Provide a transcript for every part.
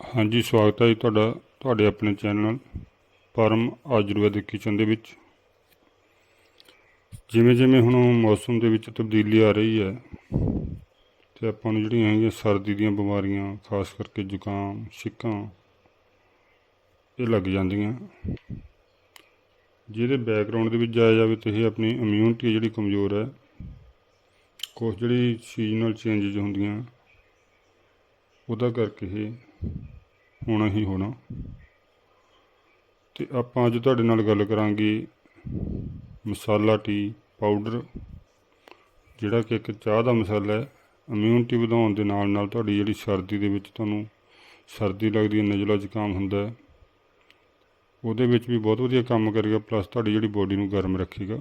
ਹਾਂਜੀ, ਸਵਾਗਤ ਹੈ ਜੀ ਤੁਹਾਡਾ, ਤੁਹਾਡੇ ਆਪਣੇ ਚੈਨਲ ਪਰਮ ਆਯੁਰਵੈਦਿਕ ਕਿਚਨ ਦੇ ਵਿੱਚ। ਜਿਵੇਂ ਜਿਵੇਂ ਹੁਣ ਮੌਸਮ ਦੇ ਵਿੱਚ ਤਬਦੀਲੀ ਆ ਰਹੀ ਹੈ, ਤੇ ਆਪਾਂ ਨੂੰ ਜਿਹੜੀਆਂ ਹੈਗੀਆਂ ਸਰਦੀ ਦੀਆਂ ਬਿਮਾਰੀਆਂ, ਖਾਸ ਕਰਕੇ ਜ਼ੁਕਾਮ ਛਿੱਕਾਂ ਇਹ ਲੱਗ ਜਾਂਦੀਆਂ। ਜਿਹਦੇ ਬੈਕਗ੍ਰਾਉਂਡ ਦੇ ਵਿੱਚ ਜਾਇਆ ਜਾਵੇ ਤਾਂ ਇਹ ਆਪਣੀ ਇਮਿਊਨਿਟੀ ਜਿਹੜੀ ਕਮਜ਼ੋਰ ਹੈ, ਕੁਛ ਜਿਹੜੀ ਸੀਜ਼ਨਲ ਚੇਂਜਸ ਹੁੰਦੀਆਂ, ਉਹਦਾ ਕਰਕੇ ਇਹ ਹੋਣਾ ਹੀ ਹੋਣਾ। ਤੇ ਆਪਾਂ ਅੱਜ ਤੁਹਾਡੇ ਨਾਲ ਗੱਲ ਕਰਾਂਗੇ ਮਸਾਲਾ ਟੀ ਪਾਊਡਰ, ਜਿਹੜਾ ਕਿ ਇੱਕ ਚਾਹ ਦਾ ਮਸਾਲਾ ਹੈ। ਇਮਿਊਨਿਟੀ ਵਧਾਉਣ ਦੇ ਨਾਲ ਨਾਲ ਤੁਹਾਡੀ ਜਿਹੜੀ ਸਰਦੀ ਦੇ ਵਿੱਚ ਤੁਹਾਨੂੰ ਸਰਦੀ ਲੱਗਦੀ ਹੈ, ਨਜ਼ਲਾ ਜ਼ੁਕਾਮ ਹੁੰਦਾ ਹੈ। ਉਹਦੇ ਵਿੱਚ ਵੀ ਬਹੁਤ ਵਧੀਆ ਕੰਮ ਕਰੇਗਾ ਪਲੱਸ ਤੁਹਾਡੀ ਜਿਹੜੀ ਬੋਡੀ ਨੂੰ ਗਰਮ ਰੱਖੇਗਾ।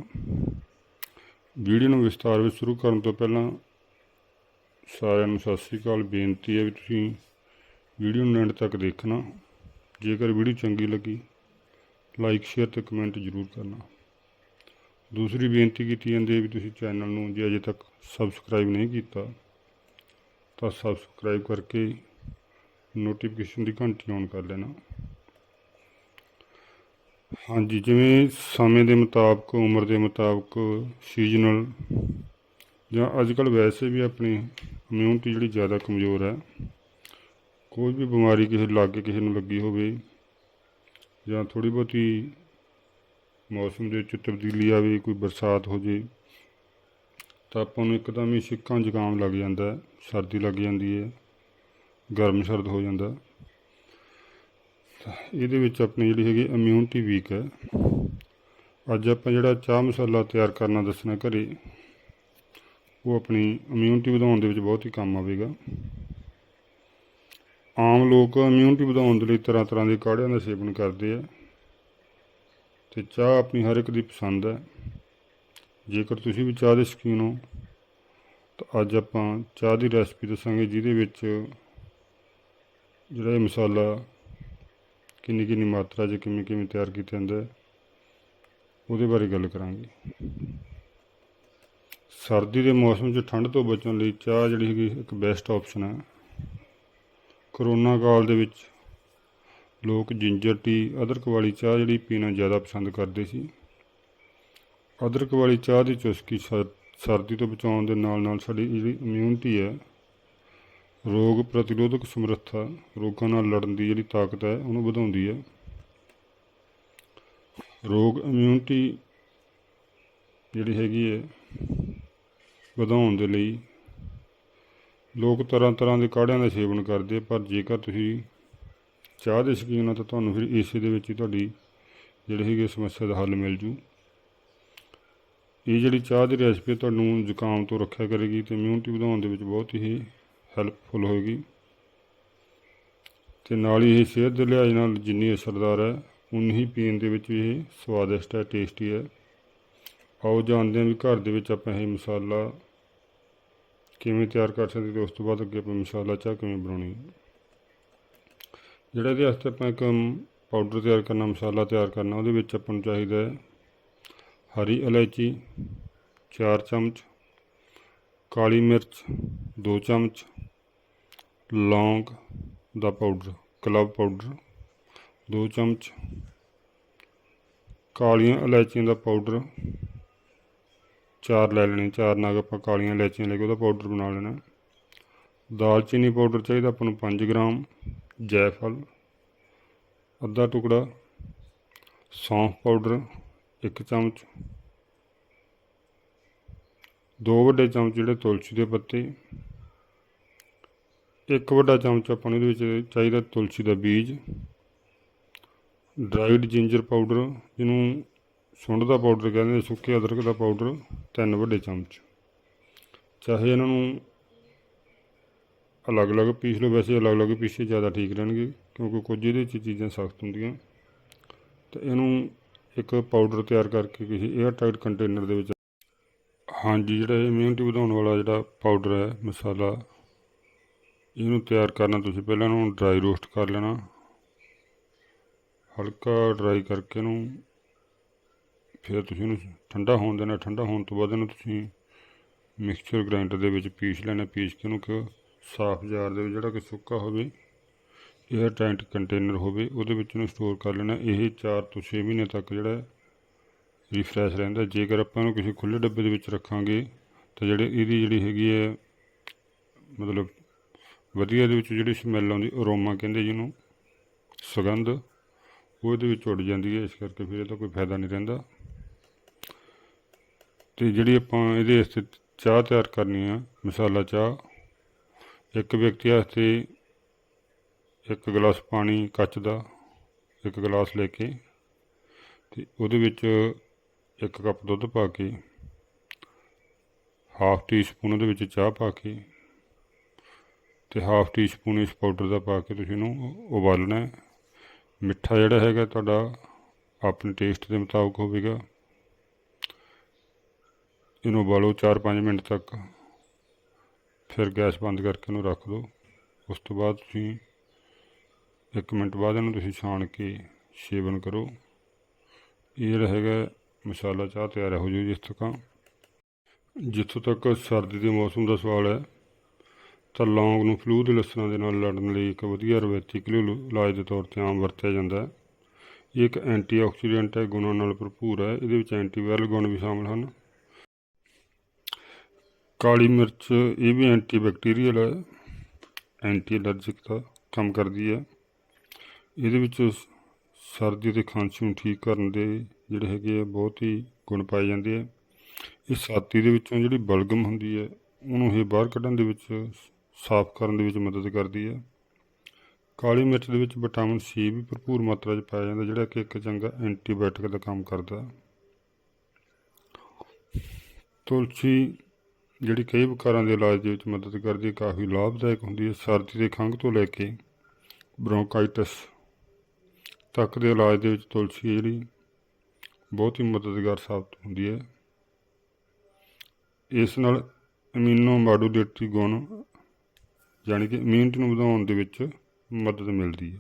ਵੀਡੀਓ ਨੂੰ ਵਿਸਤਾਰ ਵਿੱਚ ਸ਼ੁਰੂ ਕਰਨ ਤੋਂ ਪਹਿਲਾਂ ਸਾਰਿਆਂ ਨੂੰ ਸਤਿ ਸ੍ਰੀ ਅਕਾਲ। ਬੇਨਤੀ ਹੈ ਵੀ ਤੁਸੀਂ ਵੀਡੀਓ ਨੂੰ ਐਂਡ ਤੱਕ ਦੇਖਣਾ। ਜੇਕਰ ਵੀਡੀਓ ਚੰਗੀ ਲੱਗੀ ਲਾਈਕ ਸ਼ੇਅਰ ਤੇ ਕਮੈਂਟ ਜ਼ਰੂਰ ਕਰਨਾ। ਦੂਸਰੀ ਬੇਨਤੀ ਕੀਤੀ ਜਾਂਦੀ ਹੈ ਵੀ ਤੁਸੀਂ ਚੈਨਲ ਨੂੰ ਜੇ ਅਜੇ ਤੱਕ ਸਬਸਕ੍ਰਾਈਬ ਨਹੀਂ ਕੀਤਾ, ਤਾਂ ਸਬਸਕ੍ਰਾਈਬ ਕਰਕੇ ਨੋਟੀਫਿਕੇਸ਼ਨ ਦੀ ਘੰਟੀ ਔਨ ਕਰ ਲੈਣਾ। ਹਾਂਜੀ, ਜਿਵੇਂ ਸਮੇਂ ਦੇ ਮੁਤਾਬਕ, ਉਮਰ ਦੇ ਮੁਤਾਬਕ ਸੀਜ਼ਨਲ ਜਾਂ ਅੱਜ ਕੱਲ੍ਹ ਵੈਸੇ ਵੀ ਆਪਣੀ ਇਮਿਊਨਿਟੀ ਜਿਹੜੀ ਜ਼ਿਆਦਾ ਕਮਜ਼ੋਰ ਹੈ ਕੋਈ ਵੀ ਬਿਮਾਰੀ ਕਿਸੇ ਲਾਗੇ ਕਿਸੇ ਨੂੰ ਲੱਗੀ ਹੋਵੇ ਜਾਂ ਥੋੜੀ ਬਹੁਤੀ ਮੌਸਮ ਦੇ ਵਿੱਚ ਤਬਦੀਲੀ ਆਵੇ, ਕੋਈ ਬਰਸਾਤ ਹੋ ਜੇ, ਤਾਂ ਆਪਾਂ ਨੂੰ ਇੱਕਦਮ ਹੀ ਛਿੱਕਾਂ ਜ਼ੁਕਾਮ ਲੱਗ ਜਾਂਦਾ ਸਰਦੀ ਲੱਗ ਜਾਂਦੀ ਹੈ, ਗਰਮ ਸਰਦ ਹੋ ਜਾਂਦਾ ਇਹਦੇ ਵਿੱਚ ਆਪਣੀ ਜਿਹੜੀ ਹੈਗੀ ਇਮਿਊਨਿਟੀ ਵੀਕ ਹੈ। ਅੱਜ ਆਪਾਂ ਜਿਹੜਾ ਚਾਹ ਮਸਾਲਾ ਤਿਆਰ ਕਰਨਾ ਦੱਸਣਾ ਘਰੇ, ਉਹ ਆਪਣੀ ਇਮਿਊਨਿਟੀ ਵਧਾਉਣ ਦੇ ਵਿੱਚ ਬਹੁਤ ਹੀ ਕੰਮ ਆਵੇਗਾ। ਆਮ ਲੋਕ ਇਮਿਊਨਿਟੀ ਵਧਾਉਣ ਦੇ ਲਈ ਤਰ੍ਹਾਂ ਤਰ੍ਹਾਂ ਦੇ ਕਾੜਿਆਂ ਦਾ ਸੇਵਨ ਕਰਦੇ ਆ। ਤੇ ਚਾਹ ਆਪਣੀ ਹਰ ਇੱਕ ਦੀ ਪਸੰਦ ਹੈ। ਜੇਕਰ ਤੁਸੀਂ ਵੀ ਚਾਹ ਦੇ ਸ਼ੌਕੀਨ ਹੋ, ਤਾਂ ਅੱਜ ਆਪਾਂ ਚਾਹ ਦੀ ਰੈਸਪੀ ਦੱਸਾਂਗੇ, ਜਿਹਦੇ ਵਿੱਚ ਜਿਹੜਾ ਇਹ ਮਸਾਲਾ ਕਿੰਨੀ ਕਿੰਨੀ ਮਾਤਰਾ 'ਚ ਕਿਵੇਂ ਕਿਵੇਂ ਤਿਆਰ ਕੀਤਾ ਜਾਂਦਾ ਉਹਦੇ ਬਾਰੇ ਗੱਲ ਕਰਾਂਗੇ। ਸਰਦੀ ਦੇ ਮੌਸਮ 'ਚ ਠੰਡ ਤੋਂ ਬਚਣ ਲਈ ਚਾਹ ਜਿਹੜੀ ਹੈਗੀ ਇੱਕ ਬੈਸਟ ਆਪਸ਼ਨ ਹੈ। ਕਰੋਨਾ ਕਾਲ ਦੇ ਵਿੱਚ ਲੋਕ ਜਿੰਜਰ, ਟੀ, ਅਦਰਕ ਵਾਲੀ ਚਾਹ ਜਿਹੜੀ ਪੀਣਾ ਜ਼ਿਆਦਾ ਪਸੰਦ ਕਰਦੇ ਸੀ। ਅਦਰਕ ਵਾਲੀ ਚਾਹ ਦੀ ਚੁਸਕੀ ਸਰਦੀ ਤੋਂ ਬਚਾਉਣ ਦੇ ਨਾਲ ਨਾਲ ਸਾਡੀ ਜਿਹੜੀ ਇਮਿਊਨਿਟੀ ਹੈ, ਰੋਗ ਪ੍ਰਤੀਰੋਧਕ ਸਮਰੱਥਾ, ਰੋਗਾਂ ਨਾਲ ਲੜਨ ਦੀ ਜਿਹੜੀ ਤਾਕਤ ਹੈ, ਉਹਨੂੰ ਵਧਾਉਂਦੀ ਹੈ। ਰੋਗ ਇਮਿਊਨਿਟੀ ਜਿਹੜੀ ਹੈਗੀ ਹੈ, ਵਧਾਉਣ ਦੇ ਲਈ ਲੋਕ ਤਰ੍ਹਾਂ ਤਰ੍ਹਾਂ ਦੇ ਕਾੜਿਆਂ ਦਾ ਸੇਵਨ ਕਰਦੇ ਪਰ ਜੇਕਰ ਤੁਸੀਂ ਚਾਹ ਦੇ ਸ਼ੌਕੀਨ ਹੋ ਤਾਂ ਤੁਹਾਨੂੰ ਫਿਰ ਇਸੇ ਦੇ ਵਿੱਚ ਹੀ ਤੁਹਾਡੀ ਜਿਹੜੀ ਹੈਗੀ ਸਮੱਸਿਆ ਦਾ ਹੱਲ ਮਿਲ ਜੂ। ਇਹ ਜਿਹੜੀ ਚਾਹ ਦੀ ਰੈਸਪੀ ਤੁਹਾਨੂੰ ਜ਼ੁਕਾਮ ਤੋਂ ਰੱਖਿਆ ਕਰੇਗੀ ਤੇ ਇਮਿਊਨਿਟੀ ਵਧਾਉਣ ਦੇ ਵਿੱਚ ਬਹੁਤ ਹੀ ਹੈਲਪਫੁਲ ਹੋਏਗੀ। ਤੇ ਨਾਲ ਹੀ ਇਹ ਸਿਹਤ ਦੇ ਲਿਹਾਜ਼ ਨਾਲ ਜਿੰਨੀ ਅਸਰਦਾਰ ਹੈ, ਉਨੀ ਹੀ ਪੀਣ ਦੇ ਵਿੱਚ ਵੀ ਇਹ ਸਵਾਦਿਸ਼ਟ ਹੈ ਟੇਸਟੀ ਹੈ। ਆਓ ਜਾਣਦੇ ਹਾਂ ਵੀ ਘਰ ਦੇ ਵਿੱਚ ਆਪਾਂ ਇਹ ਮਸਾਲਾ ਕਿਵੇਂ ਤਿਆਰ ਕਰ ਸਕਦੇ, ਤੇ ਉਸ ਤੋਂ ਬਾਅਦ ਅੱਗੇ ਆਪਾਂ ਮਸਾਲਾ ਚਾਹ ਕਿਵੇਂ ਬਣਾਉਣੀ ਹੈ। ਜਿਹੜਾ ਇਹਦੇ ਵਾਸਤੇ ਆਪਾਂ ਇੱਕ ਪਾਊਡਰ ਤਿਆਰ ਕਰਨਾ, ਮਸਾਲਾ ਤਿਆਰ ਕਰਨਾ, ਉਹਦੇ ਵਿੱਚ ਆਪਾਂ ਨੂੰ ਚਾਹੀਦਾ ਹੈ ਹਰੀ ਇਲਾਇਚੀ 4 ਚਮਚ, ਕਾਲੀ ਮਿਰਚ 2 ਚਮਚ, ਲੌਂਗ ਦਾ ਪਾਊਡਰ ਕਲਵ ਪਾਊਡਰ 2 ਚਮਚ, ਕਾਲੀਆਂ ਇਲਾਇਚੀਆਂ ਦਾ ਪਾਊਡਰ ਚਾਰ ਲੈ ਲੈਣੇ, ਚਾਰ ਨਗ ਆਪਾਂ ਕਾਲੀਆਂ ਇਲਾਇਚੀਆਂ ਲੈ ਕੇ ਉਹਦਾ ਪਾਊਡਰ ਬਣਾ ਲੈਣਾ। ਦਾਲਚੀਨੀ ਪਾਊਡਰ ਚਾਹੀਦਾ ਆਪਾਂ ਨੂੰ 5 ਗ੍ਰਾਮ, ਜੈਫਲ, ਅੱਧਾ ਟੁਕੜਾ, ਸੌਂਫ ਪਾਊਡਰ 1 ਚਮਚ, ਦੋ ਵੱਡੇ ਚਮਚ ਜਿਹੜੇ ਤੁਲਸੀ ਦੇ ਪੱਤੇ, ਇੱਕ ਵੱਡਾ ਚਮਚ ਆਪਾਂ ਨੂੰ ਇਹਦੇ ਵਿੱਚ ਚਾਹੀਦਾ ਤੁਲਸੀ ਦਾ ਬੀਜ ਡਰਾਈਡ ਜਿੰਜਰ ਪਾਊਡਰ ਜਿਹਨੂੰ ਸੁੰਡ ਦਾ ਪਾਊਡਰ ਕਹਿੰਦੇ ਨੇ, ਸੁੱਕੇ ਅਦਰਕ ਦਾ ਪਾਊਡਰ, ਤਿੰਨ ਵੱਡੇ ਚਮਚ। ਚਾਹੇ ਇਹਨਾਂ ਨੂੰ ਅਲੱਗ-ਅਲੱਗ ਪੀਸ ਲਓ, ਵੈਸੇ ਅਲੱਗ-ਅਲੱਗ ਪੀਸੇ ਜ਼ਿਆਦਾ ਠੀਕ ਰਹਿਣਗੇ, ਕਿਉਂਕਿ ਕੁਝ ਇਹਦੇ 'ਚ ਚੀਜ਼ਾਂ ਸਖਤ ਹੁੰਦੀਆਂ। ਤੇ ਇਹਨੂੰ ਇੱਕ ਪਾਊਡਰ ਤਿਆਰ ਕਰਕੇ ਕਿਸੇ 에ਅਰ ਟਾਈਟ ਕੰਟੇਨਰ ਦੇ ਵਿੱਚ ਹਾਂਜੀ, ਜਿਹੜਾ ਇਮਿਊਨਿਟੀ ਵਧਾਉਣ ਵਾਲਾ ਜਿਹੜਾ ਪਾਊਡਰ ਹੈ, ਮਸਾਲਾ, ਇਹਨੂੰ ਤਿਆਰ ਕਰਨਾ ਤੁਸੀਂ ਪਹਿਲਾਂ ਇਹਨੂੰ ਡਰਾਈ ਰੋਸਟ ਕਰ ਲੈਣਾ। ਹਲਕਾ ਡਰਾਈ ਕਰਕੇ ਇਹਨੂੰ ਫਿਰ ਤੁਸੀਂ ਇਹਨੂੰ ਠੰਡਾ ਹੋਣ ਦੇਣਾ, ਠੰਡਾ ਹੋਣ ਤੋਂ ਬਾਅਦ ਇਹਨੂੰ ਤੁਸੀਂ ਮਿਕਸਚਰ ਗ੍ਰਾਈਂਡਰ ਦੇ ਵਿੱਚ ਪੀਸ ਲੈਣਾ, ਪੀਸ ਕੇ ਉਹਨੂੰ ਕਿ ਸਾਫ਼ ਜਾਰ ਦੇ ਵਿੱਚ ਜਿਹੜਾ ਕਿ ਸੁੱਕਾ ਹੋਵੇ 에ਅਰ ਟਾਈਟ ਕੰਟੇਨਰ ਹੋਵੇ, ਉਹਦੇ ਵਿੱਚ ਇਹਨੂੰ ਸਟੋਰ ਕਰ ਲੈਣਾ। ਇਹ 4 ਤੋਂ 6 ਮਹੀਨੇ ਤੱਕ ਜਿਹੜਾ ਰਿਫਰੈਸ਼ ਰਹਿੰਦਾ। ਜੇਕਰ ਆਪਾਂ ਇਹਨੂੰ ਕਿਸੇ ਖੁੱਲੇ ਡੱਬੇ ਦੇ ਵਿੱਚ ਰੱਖਾਂਗੇ, ਤਾਂ ਜਿਹੜੇ ਇਹਦੀ ਜਿਹੜੀ ਹੈਗੀ ਹੈ, ਮਤਲਬ ਵਧੀਆ ਦੇ ਵਿੱਚ ਜਿਹੜੀ ਸਮੈਲ ਆਉਂਦੀ ਅਰੋਮਾ ਕਹਿੰਦੇ ਜਿਹਨੂੰ, ਸੁਗੰਧ, ਉਹ ਇਹਦੇ ਵਿੱਚ ਉੱਡ ਜਾਂਦੀ ਹੈ। ਇਸ ਕਰਕੇ ਫਿਰ ਇਹਦਾ ਕੋਈ ਫਾਇਦਾ ਨਹੀਂ ਰਹਿੰਦਾ। ਤੇ ਜਿਹੜੀ ਆਪਾਂ ਇਹਦੇ ਵਾਸਤੇ ਚਾਹ ਤਿਆਰ ਕਰਨੀ ਆ, ਮਸਾਲਾ ਚਾਹ, ਇੱਕ ਵਿਅਕਤੀ ਵਾਸਤੇ ਇੱਕ ਗਲਾਸ ਪਾਣੀ ਕੱਚ ਦਾ, ਇੱਕ ਗਲਾਸ ਲੈ ਕੇ ਤੇ ਉਹਦੇ ਵਿੱਚ ਇੱਕ ਕੱਪ ਦੁੱਧ ਪਾ ਕੇ ਹਾਫ ਟੀ ਸਪੂਨ ਉਹਦੇ ਵਿੱਚ ਚਾਹ ਪਾ ਕੇ ਤੇ ਹਾਫ ਟੀ ਸਪੂਨ ਇਸ ਪਾਊਡਰ ਦਾ ਪਾ ਕੇ ਤੁਸੀਂ ਇਹਨੂੰ ਉਬਾਲਣਾ ਮਿੱਠਾ ਜਿਹੜਾ ਹੈਗਾ ਤੁਹਾਡਾ ਆਪਣੇ ਟੇਸਟ ਦੇ ਮੁਤਾਬਕ ਹੋਵੇਗਾ। ਇਹਨੂੰ ਉਬਾਲੋ 4-5 ਮਿੰਟ ਤੱਕ। ਫਿਰ ਗੈਸ ਬੰਦ ਕਰਕੇ ਇਹਨੂੰ ਰੱਖ ਦਿਓ ਉਸ ਤੋਂ ਬਾਅਦ ਤੁਸੀਂ 1 ਮਿੰਟ ਬਾਅਦ ਇਹਨੂੰ ਤੁਸੀਂ ਛਾਣ ਕੇ ਸੇਵਨ ਕਰੋ। ਇਹ ਜਿਹੜਾ ਹੈਗਾ ਮਸਾਲਾ ਚਾਹ ਤਿਆਰ ਹੋ ਜੂ ਜਿਸ ਤੱਕ। ਜਿੱਥੋਂ ਤੱਕ ਸਰਦੀ ਦੇ ਮੌਸਮ ਦਾ ਸਵਾਲ ਹੈ, ਤਾਂ ਲੌਂਗ ਨੂੰ ਫਲੂ ਦੇ ਲੱਛਣਾਂ ਦੇ ਨਾਲ ਲੜਨ ਲਈ ਇੱਕ ਵਧੀਆ ਰਵਾਇਤੀ ਘਰੇਲੂ ਇਲਾਜ ਦੇ ਤੌਰ ਤੇ ਆਮ ਵਰਤਿਆ ਜਾਂਦਾ ਹੈ। ਇਹ ਇੱਕ ਐਂਟੀਆਕਸੀਡੈਂਟ ਹੈ, ਗੁਣਾਂ ਨਾਲ ਭਰਪੂਰ ਹੈ। ਇਹਦੇ ਵਿੱਚ ਐਂਟੀਵਾਇਰਲ ਗੁਣ ਵੀ ਸ਼ਾਮਲ ਹਨ। ਕਾਲੀ ਮਿਰਚ, ਇਹ ਵੀ ਐਂਟੀ ਬੈਕਟੀਰੀਅਲ ਹੈ ਐਂਟੀ ਅਲਰਜਿਕ ਦਾ ਕੰਮ ਕਰਦੀ ਹੈ। ਇਹਦੇ ਵਿੱਚ ਸਰਦੀ ਤੇ ਖਾਂਸੀ ਨੂੰ ਠੀਕ ਕਰਨ ਦੇ ਜਿਹੜੇ ਹੈਗੇ ਆ, ਬਹੁਤ ਹੀ ਗੁਣ ਪਾਏ ਜਾਂਦੇ ਆ। ਇਹ ਛਾਤੀ ਦੇ ਵਿੱਚੋਂ ਜਿਹੜੀ ਬਲਗਮ ਹੁੰਦੀ ਹੈ, ਉਹਨੂੰ ਇਹ ਬਾਹਰ ਕੱਢਣ ਦੇ ਵਿੱਚ ਸਾਫ਼ ਕਰਨ ਦੇ ਵਿੱਚ ਮਦਦ ਕਰਦੀ ਹੈ। ਕਾਲੀ ਮਿਰਚ ਦੇ ਵਿੱਚ ਵਿਟਾਮਿਨ ਸੀ ਵੀ ਭਰਪੂਰ ਮਾਤਰਾ 'ਚ ਪਾਇਆ ਜਾਂਦਾ, ਜਿਹੜਾ ਕਿ ਇੱਕ ਚੰਗਾ ਐਂਟੀਬਾਇਓਟਿਕ ਦਾ ਕੰਮ ਕਰਦਾ। ਤੁਲਸੀ ਜਿਹੜੀ ਕਈ ਵਿਕਾਰਾਂ ਦੇ ਇਲਾਜ ਦੇ ਵਿੱਚ ਮਦਦ ਕਰਦੀ ਹੈ, ਕਾਫੀ ਲਾਭਦਾਇਕ ਹੁੰਦੀ ਹੈ। ਸਰਦੀ ਦੇ ਖੰਘ ਤੋਂ ਲੈ ਕੇ ਬ੍ਰੌਂਕਾਈਟਸ ਤੱਕ ਦੇ ਇਲਾਜ ਦੇ ਵਿੱਚ ਤੁਲਸੀ ਜਿਹੜੀ, ਬਹੁਤ ਹੀ ਮਦਦਗਾਰ ਸਾਬਤ ਹੁੰਦੀ ਹੈ। ਇਸ ਨਾਲ ਇਮਿਊਨੋ ਮਾਡੂਲੇਟਰੀ ਗੁਣ, ਯਾਨੀ ਕਿ ਇਮਿਊਨਿਟੀ ਨੂੰ ਵਧਾਉਣ ਦੇ ਵਿੱਚ ਮਦਦ ਮਿਲਦੀ ਹੈ।